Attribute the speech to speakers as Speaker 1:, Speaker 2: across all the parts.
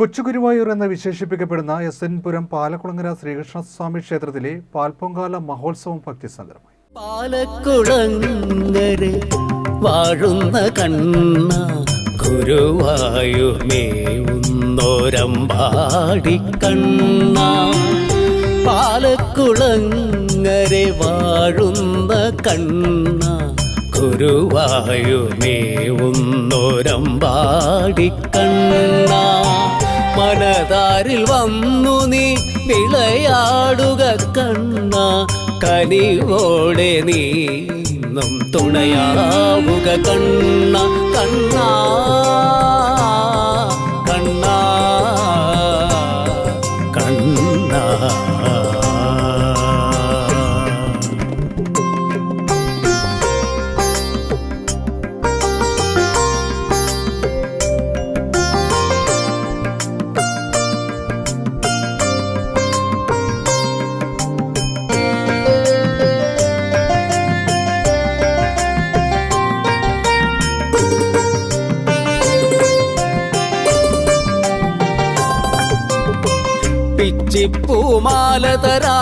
Speaker 1: കൊച്ചുഗുരുവായൂർ എന്ന് വിശേഷിപ്പിക്കപ്പെടുന്ന S N Puram Palakkulangara Sreekrishnaswamy ക്ഷേത്രത്തിലെ പാൽപ്പൊങ്കാല മഹോത്സവം ഭക്തിസാന്ദ്രമായി.
Speaker 2: പാലക്കുളങ്ങര വാഴുന്ന കണ്ണ ഗുരുവായുമേവുന്നോരമ്പാടി കണ്ണ. പാലക്കുളങ്ങരെ വാഴുന്ന കണ്ണ ഗുരുവായുമേവുന്നോരമ്പാടി കണ്ണ. മനതാരിൽ വന്നു നീ വിളയാടുക കണ്ണ. കനിവോടെ നീന്നും തുണയാവുക കണ്ണ. കണ്ണ. കണ്ണ. കണ്ണ. പിച്ചിപ്പൂമാല തരാ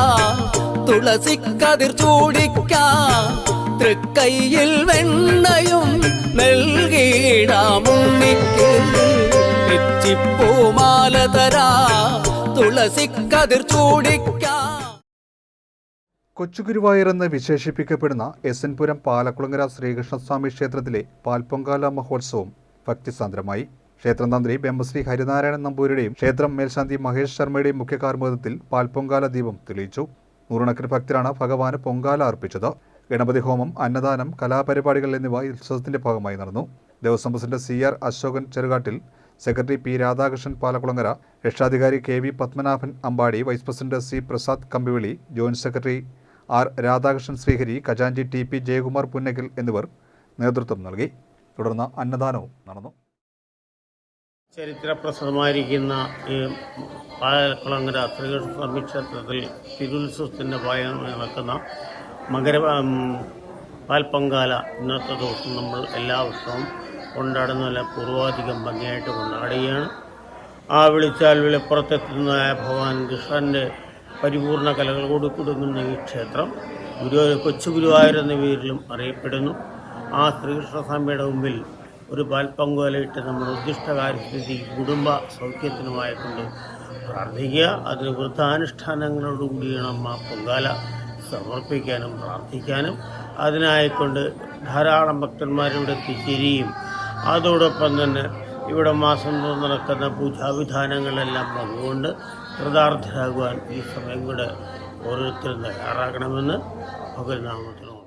Speaker 2: തുളസിക്കതിർ ചൂടിക്ക തൃക്കൈയിൽ വെണ്ണയും നൽകിയിടാമുണ്ണിക്ക് പിച്ചിപ്പൂമാല തരാ തുളസിക്കതിർ ചൂടിക്കാ.
Speaker 1: കൊച്ചുഗുരുവായൂർ എന്ന് വിശേഷിപ്പിക്കപ്പെടുന്ന എസ് എൻ പുരം പാലക്കുളങ്ങര ശ്രീകൃഷ്ണസ്വാമി ക്ഷേത്രത്തിലെ പാൽപൊങ്കാല മഹോത്സവം ഭക്തിസാന്ദ്രമായി. ക്ഷേത്രം തന്ത്രി ബ്രഹ്മശ്രീ ഹരിനാരായണൻ നമ്പൂരിയുടെയും ക്ഷേത്രം മേൽശാന്തി മഹേഷ് ശർമ്മയുടെയും മുഖ്യ കാർമ്മികത്വത്തിൽ പാൽപ്പൊങ്കാല ദീപം തെളിയിച്ചു. നൂറുകണക്കിന് ഭക്തരാണ് ഭഗവാന് പൊങ്കാല അർപ്പിച്ചത്. ഗണപതി ഹോമം അന്നദാനം കലാപരിപാടികൾ എന്നിവ ഉത്സവത്തിന്റെ ഭാഗമായി നടന്നു. Devaswom president C R Ashokan Cherukattil secretary P Radhakrishnan Palakkulangara രക്ഷാധികാരി K V Padmanabhan Ambadi vice president C Prasad Kambivili joint secretary R Radhakrishnan Sreehari ഖജാൻജി T P Jayakumar Punnakkal എന്നിവർ നേതൃത്വം നൽകി. തുടർന്ന് അന്നദാനവും നടന്നു.
Speaker 3: ചരിത്രപ്രസിദ്ധമായിരിക്കുന്ന ഈ പാലക്കുളങ്ങര ശ്രീകൃഷ്ണസ്വാമി ക്ഷേത്രത്തിൽ തിരുത്സവത്തിന്റെ ഭാഗമായി നടക്കുന്ന മകര പാൽപ്പൊങ്കാല ഇന്നത്തെ ദിവസം നമ്മൾ എല്ലാ വർഷവും നല്ല പൂർവാധികം ഭംഗിയായിട്ട് കൊണ്ടാടുകയാണ്. ആ വിളിച്ചാൽ വിളിപ്പുറത്തെത്തുന്നതായ ഭഗവാൻ കൃഷ്ണന്റെ പരിപൂർണ കലകളോട് കൊടുക്കുന്ന ഈ ക്ഷേത്രം. ഗുരു കൊച്ചു ഗുരുവായൂർ എന്ന പേരിലും അറിയപ്പെടുന്നു. ആ ശ്രീകൃഷ്ണസ്വാമിയുടെ മുമ്പിൽ ഒരു പാൽപ്പങ്കുവലയിട്ട് നമ്മുടെ ഉദ്ദിഷ്ടകാര്യസ്ഥിതി കുടുംബ സൗഖ്യത്തിനുമായിക്കൊണ്ട് പ്രാർത്ഥിക്കുക. അതിന് വൃത്താനുഷ്ഠാനങ്ങളോടുകൂടി വേണം ആ പൊങ്കാല സമർപ്പിക്കാനും പ്രാർത്ഥിക്കാനും. അതിനായിക്കൊണ്ട് ധാരാളം ഭക്തന്മാരിവിടെ എത്തിച്ചേരുകയും അതോടൊപ്പം തന്നെ ഇവിടെ മാസം തോറും നടക്കുന്ന പൂജാവിധാനങ്ങളെല്ലാം പങ്കുകൊണ്ട് കൃതാർത്ഥരാകുവാൻ ഈ സമയം കൂടെ ഓരോരുത്തരും തയ്യാറാകണമെന്ന് ഭഗവത്നാമത്തിൽ